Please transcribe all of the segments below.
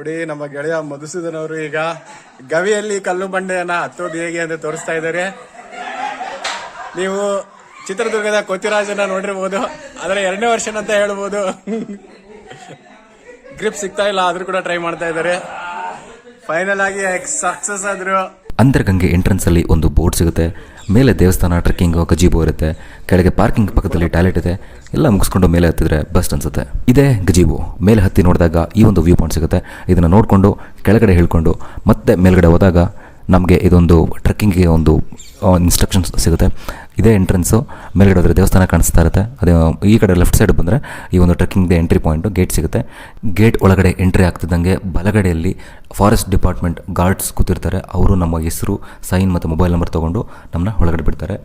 ನೋಡಿ ನಮ್ಮ ಗೆಳೆಯ ಮಧುಸೂದನ್ ಅವರು ಈಗ ಗವಿಯಲ್ಲಿ ಕಲ್ಲು ಬಂಡೆಯನ್ನ ಹತ್ತೋದು ಹೇಗೆ ಅಂತ ತೋರಿಸ್ತಾ ಇದ್ದಾರೆ. ನೀವು ಚಿತ್ರದುರ್ಗದ ಕೋತಿರಾಜನ್ನ ನೋಡಿರ್ಬೋದು ಅದರ ಎರಡನೇ ವರ್ಷನ್ ಅಂತ ಹೇಳ್ಬೋದು. ಗ್ರಿಪ್ ಸಿಗ್ತಾ ಇಲ್ಲ, ಆದ್ರೂ ಕೂಡ ಟ್ರೈ ಮಾಡ್ತಾ ಇದ್ದಾರೆ. ಫೈನಲ್ ಆಗಿ ಸಕ್ಸಸ್ ಆದ್ರು ಅಂತರ್ಗಂಗೆ ಎಂಟ್ರೆನ್ಸ್ ಅಲ್ಲಿ ಒಂದು ಬೋರ್ಡ್ ಸಿಗುತ್ತೆ. ಮೇಲೆ ದೇವಸ್ಥಾನ ಟ್ರೆಕ್ಕಿಂಗ್ ಗಜೀಬೋ ಇರುತ್ತೆ, ಕೆಳಗೆ ಪಾರ್ಕಿಂಗ್ ಪಕ್ಕದಲ್ಲಿ ಟಾಯ್ಲೆಟ್ ಇದೆ, ಎಲ್ಲ ಮುಗಿಸ್ಕೊಂಡು ಮೇಲೆ ಹತ್ತಿದ್ರೆ ಬೆಸ್ಟ್ ಅನ್ಸುತ್ತೆ. ಇದೇ ಗಜೀಬೋ. ಮೇಲೆ ಹತ್ತಿ ನೋಡಿದಾಗ ಈ ಒಂದು ವ್ಯೂ ಪಾಯಿಂಟ್ ಸಿಗುತ್ತೆ. ಇದನ್ನು ನೋಡಿಕೊಂಡು, ಕೆಳಗಡೆ ಹೇಳ್ಕೊಂಡು, ಮತ್ತೆ ಮೇಲ್ಗಡೆ ಹೋದಾಗ ನಮಗೆ ಇದೊಂದು ಟ್ರೆಕ್ಕಿಂಗ್ಗೆ ಒಂದು ಇನ್ಸ್ಟ್ರಕ್ಷನ್ಸ್ ಸಿಗುತ್ತೆ. ಇದೇ ಎಂಟ್ರೆನ್ಸು ಮೇಲ್ಗಡೆ ಹೋದರೆ ದೇವಸ್ಥಾನ ಕಾಣಿಸ್ತಾ ಇರುತ್ತೆ. ಅದೇ, ಈ ಕಡೆ ಲೆಫ್ಟ್ ಸೈಡ್ ಬಂದರೆ ಈ ಒಂದು ಟ್ರೆಕ್ಕಿಂಗ್ದು ಎಂಟ್ರಿ ಪಾಯಿಂಟು ಗೇಟ್ ಸಿಗುತ್ತೆ. ಗೇಟ್ ಒಳಗಡೆ ಎಂಟ್ರಿ ಆಗ್ತಿದ್ದಂಗೆ ಬಲಗಡೆಯಲ್ಲಿ ಫಾರೆಸ್ಟ್ ಡಿಪಾರ್ಟ್ಮೆಂಟ್ ಗಾರ್ಡ್ಸ್ ಕೂತಿರ್ತಾರೆ. ಅವರು ನಮ್ಮ ಹೆಸರು ಸೈನ್ ಮತ್ತು ಮೊಬೈಲ್ ನಂಬರ್ ತೊಗೊಂಡು ನಮ್ಮನ್ನ ಒಳಗಡೆ ಬಿಡ್ತಾರೆ.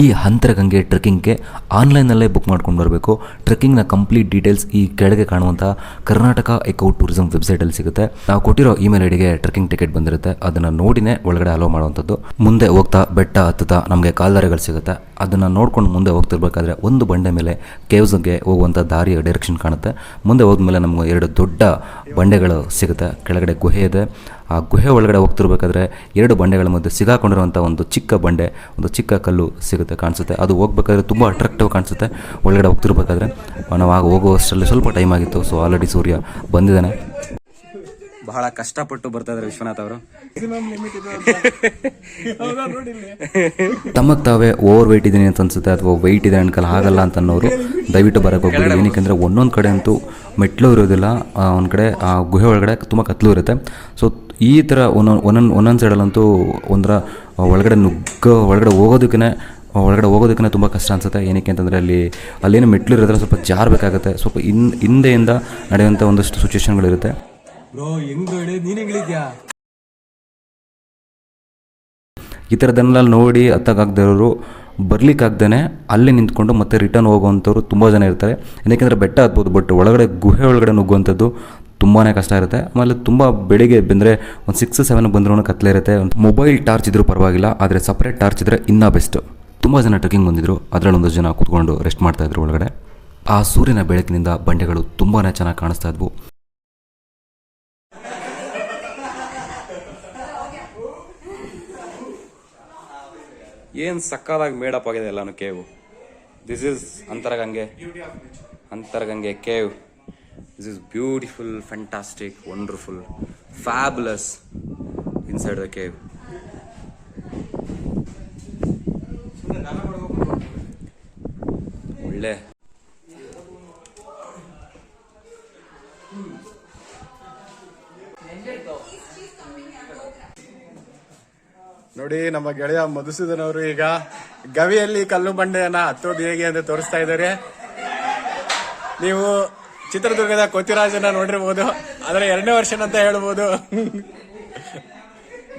ಈ ಅಂತರಗಂಗೆ ಟ್ರೆಕ್ಕಿಂಗ್ಗೆ ಆನ್ಲೈನಲ್ಲೇ ಬುಕ್ ಮಾಡ್ಕೊಂಡು ಬರಬೇಕು. ಟ್ರೆಕ್ಕಿಂಗ್ನ ಕಂಪ್ಲೀಟ್ ಡೀಟೇಲ್ಸ್ ಈ ಕೆಳಗೆ ಕಾಣುವಂಥ ಕರ್ನಾಟಕ ಎಕೋ ಟೂರಿಸಂ ವೆಬ್ಸೈಟಲ್ಲಿ ಸಿಗುತ್ತೆ. ನಾವು ಕೊಟ್ಟಿರೋ ಇಮೇಲ್ ಐಡಿಗೆ ಟ್ರೆಕ್ಕಿಂಗ್ ಟಿಕೆಟ್ ಬಂದಿರುತ್ತೆ. ಅದನ್ನು ನೋಡಿನೇ ಒಳಗಡೆ ಅಲೋ ಮಾಡುವಂಥದ್ದು. ಮುಂದೆ ಹೋಗ್ತಾ ಬೆಟ್ಟ ಹತ್ತುತ್ತಾ ನಮಗೆ ಕಾಲ್ದಾರೆಗಳು ಸಿಗುತ್ತೆ. ಅದನ್ನು ನೋಡ್ಕೊಂಡು ಮುಂದೆ ಹೋಗ್ತಿರ್ಬೇಕಾದ್ರೆ ಒಂದು ಬಂಡೆ ಮೇಲೆ ಕೇವ್ಸ್ಗೆ ಹೋಗುವಂಥ ದಾರಿಯ ಡೈರೆಕ್ಷನ್ ಕಾಣುತ್ತೆ. ಮುಂದೆ ಹೋದ್ಮೇಲೆ ನಮಗೆ ಎರಡು ದೊಡ್ಡ ಬಂಡೆಗಳು ಸಿಗುತ್ತೆ. ಕೆಳಗಡೆ ಗುಹೆ ಇದೆ. ಆ ಗುಹೆ ಒಳಗಡೆ ಹೋಗ್ತಿರ್ಬೇಕಾದ್ರೆ ಎರಡು ಬಂಡೆಗಳ ಮಧ್ಯೆ ಸಿಗಾಕೊಂಡಿರುವಂಥ ಒಂದು ಚಿಕ್ಕ ಬಂಡೆ, ಒಂದು ಚಿಕ್ಕ ಕಲ್ಲು ಸಿಗುತ್ತೆ, ಕಾಣಿಸುತ್ತೆ. ಅದು ಹೋಗ್ಬೇಕಾದ್ರೆ ತುಂಬ ಅಟ್ರಾಕ್ಟಿವ್ ಕಾಣಿಸುತ್ತೆ. ಒಳಗಡೆ ಹೋಗ್ತಿರ್ಬೇಕಾದ್ರೆ, ನಾವು ಆಗ ಹೋಗುವಷ್ಟರಲ್ಲಿ ಸ್ವಲ್ಪ ಟೈಮ್ ಆಗಿತ್ತು. ಸೊ ಆಲ್ರೆಡಿ ಸೂರ್ಯ ಬಂದಿದ್ದಾನೆ. ಬಹಳ ಕಷ್ಟಪಟ್ಟು ಬರ್ತಾ ಇದ್ದಾರೆ ವಿಶ್ವನಾಥ್ ಅವರು. ತಮಗೆ ತಾವೇ ಓವರ್ ವೆಯ್ಟ್ ಇದ್ದೀನಿ ಅಂತ ಅನ್ಸುತ್ತೆ ಅಥವಾ ವೆಯ್ಟ್ ಇದೆ ಅನ್ಕಲ್ಲ ಆಗಲ್ಲ ಅಂತ ಅನ್ನೋರು ದಯವಿಟ್ಟು ಬರಕ್ಕೆ ಹೋಗ್ಬೇಡಿ. ಏನಕ್ಕೆಂದ್ರೆ ಒಂದೊಂದು ಕಡೆ ಅಂತೂ ಮೆಟ್ಲು ಇರೋದಿಲ್ಲ ಒಂದು ಕಡೆ ಆ ಗುಹೆ ಒಳಗಡೆ ತುಂಬ ಕತ್ಲು ಇರುತ್ತೆ. ಸೊ ಈ ಥರ ಒಂದೊಂದು ಒಂದೊಂದು ಒಂದೊಂದು ಸೈಡಲ್ಲಂತೂ ಒಂದರ ಒಳಗಡೆ ನುಗ್ಗ ಒಳಗಡೆ ಹೋಗೋದಕ್ಕೆ ಒಳಗಡೆ ಹೋಗೋದಕ್ಕೆ ತುಂಬ ಕಷ್ಟ ಅನ್ಸುತ್ತೆ. ಏನಕ್ಕೆ ಅಂತಂದರೆ ಅಲ್ಲಿ ಅಲ್ಲೇನು ಮೆಟ್ಲು ಇರೋದ್ರೆ ಸ್ವಲ್ಪ ಜಾರಬೇಕಾಗುತ್ತೆ. ಸ್ವಲ್ಪ ಇನ್ ಹಿಂದೆಯಿಂದ ನಡೆಯುವಂಥ ಒಂದಷ್ಟು ಸಿಚುವೇಶನ್ಗಳಿರುತ್ತೆ ಬ್ರೋ, ಹೆಂಗ್ ಹಿಡಿಯೋದು ನೀನ್ ಹೆಂಗಿದ್ಯಾ ಈ ಥರದನ್ನೆಲ್ಲ ನೋಡಿ ಹತ್ತಕ್ಕಾಗ್ದಿರೋರು ಬರ್ಲಿಕ್ಕಾಗ್ದೇ ಅಲ್ಲೇ ನಿಂತ್ಕೊಂಡು ಮತ್ತೆ ರಿಟರ್ನ್ ಹೋಗುವಂಥವ್ರು ತುಂಬ ಜನ ಇರ್ತಾರೆ. ಏನಕ್ಕೆಂದರೆ ಬೆಟ್ಟ ಹತ್ಬೋದು ಬಟ್ ಒಳಗಡೆ ಗುಹೆ ಒಳಗಡೆ ನುಗ್ಗುವಂಥದ್ದು ತುಂಬಾ ಕಷ್ಟ ಇರುತ್ತೆ. ಆಮೇಲೆ ತುಂಬ ಬೆಳಿಗ್ಗೆ ಬಂದರೆ ಒಂದು ಸಿಕ್ಸ್ ಸೆವೆನ್ ಬಂದ್ರೂ ಕತ್ಲೆ ಇರುತ್ತೆ. ಮೊಬೈಲ್ ಟಾರ್ಚ್ ಇದ್ರೂ ಪರವಾಗಿಲ್ಲ, ಆದರೆ ಸಪ್ರೇಟ್ ಟಾರ್ಚ್ ಇದ್ದರೆ ಇನ್ನೂ ಬೆಸ್ಟ್ ತುಂಬ ಜನ ಟ್ರೆಕ್ಕಿಂಗ್ ಬಂದಿದ್ರು. ಅದರಲ್ಲಿ ಒಂದಷ್ಟು ಜನ ಕೂತ್ಕೊಂಡು ರೆಸ್ಟ್ ಮಾಡ್ತಾ ಇದ್ರು ಒಳಗಡೆ. ಆ ಸೂರ್ಯನ ಬೆಳಕಿನಿಂದ ಬಂಡೆಗಳು ತುಂಬಾ ಚೆನ್ನಾಗಿ ಕಾಣಿಸ್ತಾ ಇದ್ವು. ಏನ್ ಸಕ್ಕದಾಗಿ ಮೇಡಪ್ ಆಗಿದೆ ಎಲ್ಲಾನು cave this is Antaragange. Antaragange cave this is beautiful fantastic wonderful fabulous inside the cave ಒಳ್ಳೆ. ನೋಡಿ, ನಮ್ಮ ಗೆಳೆಯ ಮಧುಸೂದನವರು ಈಗ ಗವಿಯಲ್ಲಿ ಕಲ್ಲು ಬಂಡೆಯನ್ನ ಹತ್ತೋದು ಹೇಗೆ ಅಂತ ತೋರಿಸ್ತಾ ಇದ್ದಾರೆ. ನೀವು ಚಿತ್ರದುರ್ಗದ ಕೋತಿರಾಜನ ನೋಡಿರ್ಬೋದು ಅದರ ಎರಡನೇ ವರ್ಷ ಅಂತ ಹೇಳ್ಬೋದು.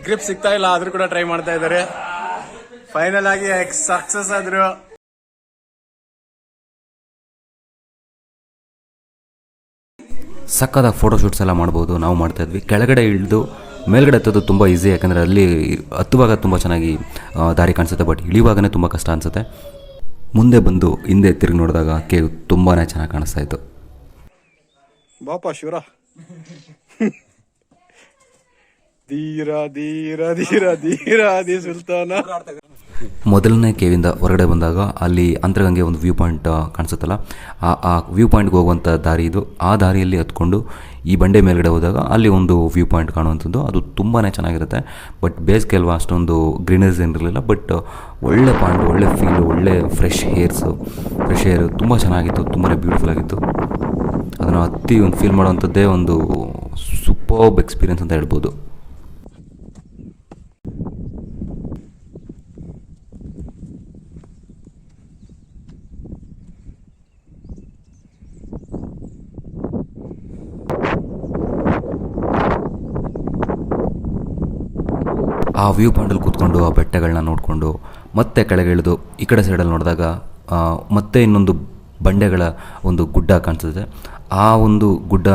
ಗ್ರಿಪ್ ಸಿಗ್ತಾ ಇಲ್ಲ, ಆದ್ರೂ ಕೂಡ ಟ್ರೈ ಮಾಡ್ತಾ ಇದ್ದಾರೆ. ಫೈನಲ್ ಆಗಿ ಸಕ್ಸಸ್ ಆದ್ರು ಸಕ್ಕದ ಫೋಟೋಶೂಟ್ಸ್ ಎಲ್ಲ ಮಾಡ್ಬೋದು, ನಾವು ಮಾಡ್ತಾ ಇದ್ವಿ. ಕೆಳಗಡೆ ಇಳಿದು ಮೇಲ್ಗಡೆ ಹತ್ತೋದು ತುಂಬ ಈಸಿ ಯಾಕಂದರೆ ಅಲ್ಲಿ ಹತ್ತುವಾಗ ತುಂಬ ಚೆನ್ನಾಗಿ ದಾರಿ ಕಾಣಿಸುತ್ತೆ ಬಟ್ ಇಳಿವಾಗನೇ ತುಂಬ ಕಷ್ಟ ಅನಿಸುತ್ತೆ. ಮುಂದೆ ಬಂದು, ಹಿಂದೆ ತಿರುಗಿ ನೋಡಿದಾಗ ಕೇವ್ ತುಂಬಾ ಚೆನ್ನಾಗಿ ಕಾಣಿಸ್ತಾ ಇತ್ತು. ಬಾಪ ಶಿವರ. ಧೀರ ಧೀರ ಧೀರ ಧೀರ ಧೀ ಸುಲ್ತಾನ. ಮೊದಲನೇ ಕೇವಿಂದ ಹೊರಗಡೆ ಬಂದಾಗ ಅಲ್ಲಿ ಅಂತರಗಂಗೆ ಒಂದು ವ್ಯೂ ಪಾಯಿಂಟ್ ಕಾಣಿಸುತ್ತಲ್ಲ? ಆ ಆ ವ್ಯೂ ಪಾಯಿಂಟ್ಗೆ ಹೋಗುವಂಥ ದಾರಿ ಇದು. ಆ ದಾರಿಯಲ್ಲಿ ಹತ್ಕೊಂಡು ಈ ಬಂಡೆ ಮೇಲ್ಗಡೆ ಹೋದಾಗ ಅಲ್ಲಿ ಒಂದು ವ್ಯೂ ಪಾಯಿಂಟ್ ಕಾಣುವಂಥದ್ದು. ಅದು ತುಂಬಾ ಚೆನ್ನಾಗಿರುತ್ತೆ. ಬಟ್ ಬೇಸಿಗೆ ಅಲ್ವಾ ಅಷ್ಟೊಂದು ಗ್ರೀನರಿಸ್ ಏನಿರಲಿಲ್ಲ ಬಟ್ ಒಳ್ಳೆ ಪಾಯಿಂಟ್ ಒಳ್ಳೆ ಫೀಲ್ ಒಳ್ಳೆ ಫ್ರೆಶ್ ಹೇರ್ಸು ಫ್ರೆಶ್ ಏರ್ ತುಂಬ ಚೆನ್ನಾಗಿತ್ತು. ತುಂಬಾ ಬ್ಯೂಟಿಫುಲ್ ಆಗಿತ್ತು. ಅದನ್ನು ಹತ್ತಿ ಒಂದು ಫೀಲ್ ಮಾಡುವಂಥದ್ದೇ ಒಂದು ಸೂಪರ್ಬ್ ಎಕ್ಸ್ಪೀರಿಯನ್ಸ್ ಅಂತ ಹೇಳ್ಬೋದು. ಆ ವ್ಯೂ ಪಾಯಿಂಟಲ್ಲಿ ಕೂತ್ಕೊಂಡು, ಆ ಬೆಟ್ಟಗಳನ್ನ ನೋಡಿಕೊಂಡು, ಮತ್ತೆ ಕೆಳಗೆ ಇಳಿದು ಈ ಕಡೆ ಸೈಡಲ್ಲಿ ನೋಡಿದಾಗ ಮತ್ತೆ ಇನ್ನೊಂದು ಬಂಡೆಗಳ ಒಂದು ಗುಡ್ಡ ಕಾಣಿಸುತ್ತೆ. ಆ ಒಂದು ಗುಡ್ಡ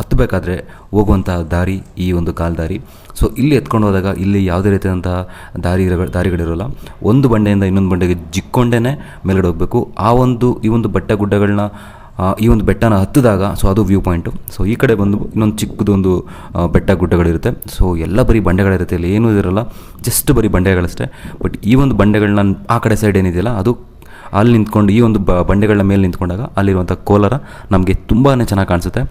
ಹತ್ತಬೇಕಾದ್ರೆ ಹೋಗುವಂಥ ದಾರಿ ಈ ಒಂದು ಕಾಲ್ ದಾರಿ ಸೊ ಇಲ್ಲಿ ಎತ್ಕೊಂಡು ಹೋದಾಗ ಇಲ್ಲಿ ಯಾವುದೇ ರೀತಿಯಾದಂತಹ ದಾರಿ ದಾರಿಗಳಿರೋಲ್ಲ. ಒಂದು ಬಂಡೆಯಿಂದ ಇನ್ನೊಂದು ಬಂಡೆಗೆ ಜಿಕ್ಕೊಂಡೇ ಮೇಲ್ಗಡೆ ಹೋಗಬೇಕು. ಆ ಒಂದು, ಈ ಒಂದು ಬೆಟ್ಟ ಗುಡ್ಡಗಳನ್ನ ಈ ಒಂದು ಬೆಟ್ಟನ ಹತ್ತಿದಾಗ ಸೊ ಅದು ವ್ಯೂ ಪಾಯಿಂಟು ಸೊ ಈ ಕಡೆ ಬಂದು ಇನ್ನೊಂದು ಚಿಕ್ಕದೊಂದು ಬೆಟ್ಟ ಗುಡ್ಡಗಳಿರುತ್ತೆ. ಸೊ ಎಲ್ಲ ಬರೀ ಬಂಡೆಗಳಿರುತ್ತೆ. ಇಲ್ಲಿ ಏನೂ ಇರೋಲ್ಲ ಜಸ್ಟ್ ಬರೀ ಬಂಡೆಗಳಷ್ಟೇ. ಬಟ್ ಈ ಒಂದು ಬಂಡೆಗಳನ್ನ ಆ ಕಡೆ ಸೈಡ್ ಏನಿದೆಯಲ್ಲ, ಅದು ಅಲ್ಲಿ ನಿಂತ್ಕೊಂಡು, ಈ ಒಂದು ಬ, ಬಂಡೆಗಳ ಮೇಲೆ ನಿಂತ್ಕೊಂಡಾಗ ಅಲ್ಲಿರುವಂಥ ಕೋಲಾರ ನಮಗೆ ತುಂಬಾ ಚೆನ್ನಾಗಿ ಕಾಣಿಸುತ್ತೆ.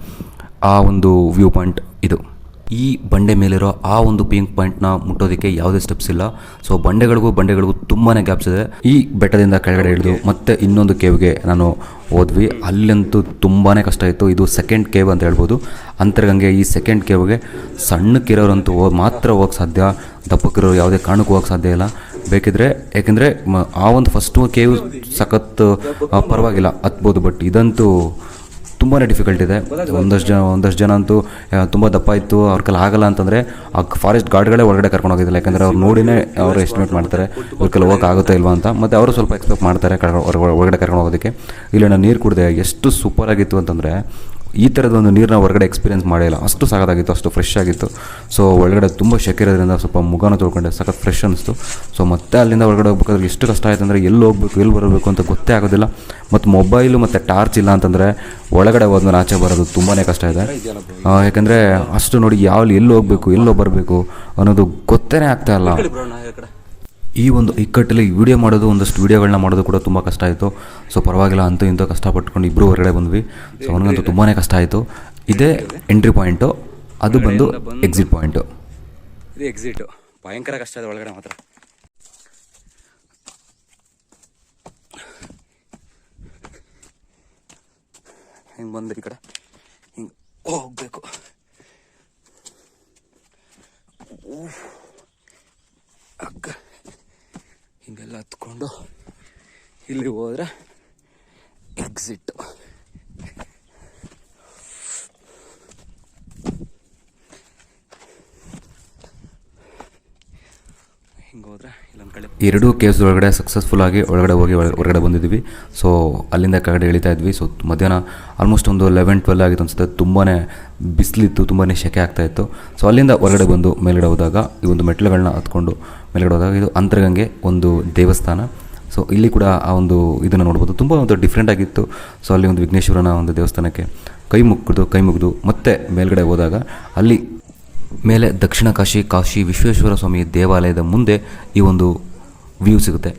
ಆ ಒಂದು ವ್ಯೂ ಪಾಯಿಂಟ್ ಇದು. ಈ ಬಂಡೆ ಮೇಲಿರೋ ಆ ಒಂದು ಪಿಂಕ್ ಪಾಯಿಂಟ್ನ ಮುಟ್ಟೋದಕ್ಕೆ ಯಾವುದೇ ಸ್ಟೆಪ್ಸ್ ಇಲ್ಲ. ಸೊ ಬಂಡೆಗಳಿಗೂ ಬಂಡೆಗಳಿಗೂ ತುಂಬಾನೇ ಗ್ಯಾಪ್ಸ್ ಇದೆ. ಈ ಬೆಟ್ಟದಿಂದ ಕೆಳಗಡೆ ಹಿಡಿದು ಮತ್ತೆ ಇನ್ನೊಂದು ಕೇವ್ಗೆ ನಾನು ಹೋದ್ವಿ. ಅಲ್ಲಂತೂ ತುಂಬಾ ಕಷ್ಟ ಇತ್ತು. ಇದು ಸೆಕೆಂಡ್ ಕೇವ್ ಅಂತ ಹೇಳ್ಬೋದು. ಅಂತರಗಂಗೆ ಈ ಸೆಕೆಂಡ್ ಕೇವ್ಗೆ ಸಣ್ಣಕ್ಕಿರೋರಂತೂ ಮಾತ್ರ ಹೋಗಕ್ಕೆ ಸಾಧ್ಯ. ದಪ್ಪಕ್ಕಿರೋರು ಯಾವುದೇ ಕಾರಣಕ್ಕೂ ಹೋಗಕ್ಕೆ ಸಾಧ್ಯ ಇಲ್ಲ. ಬೇಕಿದ್ರೆ, ಯಾಕೆಂದರೆ ಆ ಒಂದು ಫಸ್ಟು ಕೇವ್ ಸಖತ್ ಪರವಾಗಿಲ್ಲ. ಹತ್ಬೋದು ಬಟ್ ಇದಂತೂ ತುಂಬಾ ಡಿಫಿಕಲ್ಟ್ ಇದೆ. ಒಂದಷ್ಟು ಜನ ಒಂದಷ್ಟು ಜನ ಅಂತೂ ತುಂಬ ದಪ್ಪ ಇತ್ತು. ಅವ್ರ ಕೈಲಿ ಆಗಲ್ಲ ಅಂತಂದರೆ ಆ ಫಾರೆಸ್ಟ್ ಗಾರ್ಡ್ಗಳೇ ಒಳಗಡೆ ಕರ್ಕೊಂಡು ಹೋಗಿದ್ದಿಲ್ಲ ಯಾಕಂದರೆ ಅವ್ರು ನೋಡಿನೇ ಅವರು ಎಸ್ಟಿಮೇಟ್ ಮಾಡ್ತಾರೆ. ಇವ್ರ ಕೆಲ ಹೋಗಕ್ಕೆ ಆಗುತ್ತಾ ಇಲ್ವಾ ಅಂತ. ಮತ್ತೆ ಅವರು ಸ್ವಲ್ಪ ಎಕ್ಸ್ಪೆಕ್ಟ್ ಮಾಡ್ತಾರೆ ಕರ್ಕೊಂಡು ಹೊರಗಡೆ ಕರ್ಕೊಂಡು ಹೋಗೋದಕ್ಕೆ. ಇಲ್ಲಿ ನಾನು ನೀರು ಕುಡಿದೆ ಎಷ್ಟು ಸೂಪರ್ ಆಗಿತ್ತು ಅಂತಂದರೆ ಈ ಥರದ ಒಂದು ನೀರನ್ನ ಹೊರಗಡೆ ಎಕ್ಸ್ಪೀರಿಯೆನ್ಸ್ ಮಾಡಿಲ್ಲ. ಅಷ್ಟು ಸಾಕಾಗಿತ್ತು ಅಷ್ಟು ಫ್ರೆಶ್ ಆಗಿತ್ತು. ಸೊ ಒಳಗಡೆ ತುಂಬ ಶೆಕೆ ಇರೋದ್ರಿಂದ ಸ್ವಲ್ಪ ಮುಖನ ತೊಳ್ಕೊಂಡೆ. ಸಖತ್ ಫ್ರೆಶ್ ಅನಿಸ್ತು. ಸೊ ಮತ್ತೆ ಅಲ್ಲಿಂದ ಹೊರಗಡೆ ಹೋಗ್ಬೇಕಾದ್ರೆ ಎಷ್ಟು ಕಷ್ಟ ಆಯ್ತು ಅಂದರೆ ಎಲ್ಲಿ ಹೋಗ್ಬೇಕು, ಎಲ್ಲಿ ಬರಬೇಕು ಅಂತ ಗೊತ್ತೇ ಆಗೋದಿಲ್ಲ. ಮತ್ತು ಮೊಬೈಲು ಮತ್ತು ಟಾರ್ಚ್ ಇಲ್ಲ ಅಂತಂದರೆ ಒಳಗಡೆ ಹೋದ್ಮೇಲೆ ಆಚೆ ಬರೋದು ತುಂಬಾ ಕಷ್ಟ ಇದೆ. ಯಾಕಂದರೆ ಅಷ್ಟು ನೋಡಿ ಯಾವ ಎಲ್ಲಿ ಹೋಗಬೇಕು, ಎಲ್ಲೋ ಬರಬೇಕು ಅನ್ನೋದು ಗೊತ್ತೇ ಆಗ್ತಾ ಇಲ್ಲ. ಈ ಒಂದು ಇಕ್ಕಟ್ಟಲ್ಲಿ ವಿಡಿಯೋ ಮಾಡೋದು ಒಂದಷ್ಟು ವೀಡಿಯೋಗಳನ್ನ ಮಾಡೋದು ಕೂಡ ತುಂಬ ಕಷ್ಟ ಆಯಿತು. ಸೊ ಪರವಾಗಿಲ್ಲ ಅಂತೂ ಇಂತೂ ಕಷ್ಟಪಟ್ಕೊಂಡು ಇಬ್ಬರು ಹೊರಗಡೆ ಬಂದ್ವಿ. ಸೊ ಅವನಿಗಂತೂ ತುಂಬಾ ಕಷ್ಟ ಆಯಿತು. ಇದೇ ಎಂಟ್ರಿ ಪಾಯಿಂಟು ಅದು ಬಂದು ಎಕ್ಸಿಟ್ ಪಾಯಿಂಟು ಇದು ಎಕ್ಸಿಟ್ ಭಯಂಕರ ಕಷ್ಟ ಇದೆ ಒಳಗಡೆ ಮಾತ್ರ. ಹಿಂಗೆ ಬಂದ್ರಿ ಈ ಕಡೆ. ಹಿಂಗೆ ಹೋಗ್ಬೇಕು. ಹಿಂಗೆಲ್ಲ ಹತ್ಕೊಂಡು ಇಲ್ಲಿ ಹೋದ್ರೆ ಎಕ್ಸಿಟ್ ಹಿಂಗೆ ಹೋದ್ರೆ ಇಲ್ಲೊಂದು ಕಡೆ ಎರಡೂ ಕೇಸ್ ಒಳಗಡೆ ಸಕ್ಸಸ್ಫುಲ್ ಆಗಿ ಒಳಗಡೆ ಹೋಗಿ ಹೊರಗಡೆ ಬಂದಿದ್ವಿ. ಸೊ ಅಲ್ಲಿಂದ ಕೆಳಗಡೆ ಇಳಿತಾ ಇದ್ವಿ. ಸೊ ಮಧ್ಯಾಹ್ನ ಆಲ್ಮೋಸ್ಟ್ ಒಂದು ಲೆವೆನ್ ಟ್ವೆಲ್ ಆಗಿತ್ತು ಅನಿಸುತ್ತೆ. ತುಂಬಾ ಬಿಸಿಲಿತ್ತು ತುಂಬಾ ಶೆಕೆ ಆಗ್ತಾ ಇತ್ತು. ಸೊ ಅಲ್ಲಿಂದ ಹೊರಗಡೆ ಬಂದು ಮೇಲ್ಗಡೆ ಹೋದಾಗ, ಈ ಒಂದು ಮೆಟ್ಲುಗಳನ್ನ ಹತ್ಕೊಂಡು ಮೇಲ್ಗಡೆ ಹೋದಾಗ, ಇದು ಅಂತರಗಂಗೆ ಒಂದು ದೇವಸ್ಥಾನ. ಸೊ ಇಲ್ಲಿ ಕೂಡ ಆ ಒಂದು ಇದನ್ನು ನೋಡ್ಬೋದು. ತುಂಬ ಒಂದು ಡಿಫ್ರೆಂಟ್ ಆಗಿತ್ತು. ಸೊ ಅಲ್ಲಿ ಒಂದು ವಿಘ್ನೇಶ್ವರನ ಒಂದು ದೇವಸ್ಥಾನಕ್ಕೆ ಕೈ ಮುಗಿದು ಕೈ ಮುಗಿದು ಮತ್ತೆ ಮೇಲ್ಗಡೆ ಹೋದಾಗ, ಅಲ್ಲಿ ಮೇಲೆ ದಕ್ಷಿಣ ಕಾಶಿ ಕಾಶಿ ವಿಶ್ವೇಶ್ವರ ಸ್ವಾಮಿ ದೇವಾಲಯದ ಮುಂದೆ ಈ ಒಂದು ವ್ಯೂ ಸಿಗುತ್ತೆ.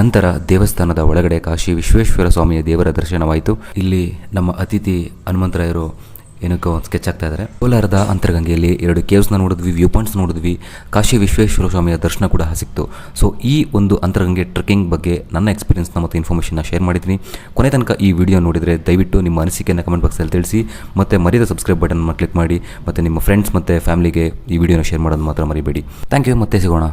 ನಂತರ ದೇವಸ್ಥಾನದ ಒಳಗಡೆ ಕಾಶಿ ವಿಶ್ವೇಶ್ವರ ಸ್ವಾಮಿಯ ದೇವರ ದರ್ಶನವಾಯಿತು. ಇಲ್ಲಿ ನಮ್ಮ ಅತಿಥಿ ಹನುಮಂತರಾಯರು ಏನಕ್ಕೋ ಒಂದು ಸ್ಕೆಚ್ ಆಗ್ತಾ ಇದ್ದಾರೆ. ಕೋಲಾರದ ಅಂತರಗಂಗೆಯಲ್ಲಿ ಎರಡು ಕೇವ್ಸ್ನ ನೋಡಿದ್ವಿ ವ್ಯೂ ಪಾಯಿಂಟ್ಸ್ ನೋಡಿದ್ವಿ. ಕಾಶಿ ವಿಶ್ವೇಶ್ವರ ಸ್ವಾಮಿಯ ದರ್ಶನ ಕೂಡ ಸಿಕ್ತು. ಸೊ ಈ ಒಂದು ಅಂತರಗಂಗೆ ಟ್ರೆಕ್ಕಿಂಗ್ ಬಗ್ಗೆ ನನ್ನ ಎಕ್ಸ್ಪೀರಿಯನ್ಸ್ನ ಮತ್ತು ಇನ್ಫಾರ್ಮೇಷನ್ನ ಶೇರ್ ಮಾಡಿದ್ದೀನಿ. ಕೊನೆ ತನಕ ಈ ವಿಡಿಯೋ ನೋಡಿದರೆ ದಯವಿಟ್ಟು ನಿಮ್ಮ ಅನಿಸಿಕೆಯನ್ನು ಕಮೆಂಟ್ ಬಾಕ್ಸಲ್ಲಿ ತಿಳಿಸಿ, ಮತ್ತು ಮರಿದ ಸಬ್ಸ್ಕ್ರೈಬ್ ಬಟನ್ ಕ್ಲಿಕ್ ಮಾಡಿ, ಮತ್ತು ನಿಮ್ಮ ಫ್ರೆಂಡ್ಸ್ ಮತ್ತು ಫ್ಯಾಮಿಲಿಗೆ ಈ ವಿಡಿಯೋನ ಶೇರ್ ಮಾಡೋದು ಮಾತ್ರ ಮರಿಬೇಡಿ. ಥ್ಯಾಂಕ್ ಯು ಮತ್ತೆ ಸಿಗೋಣ.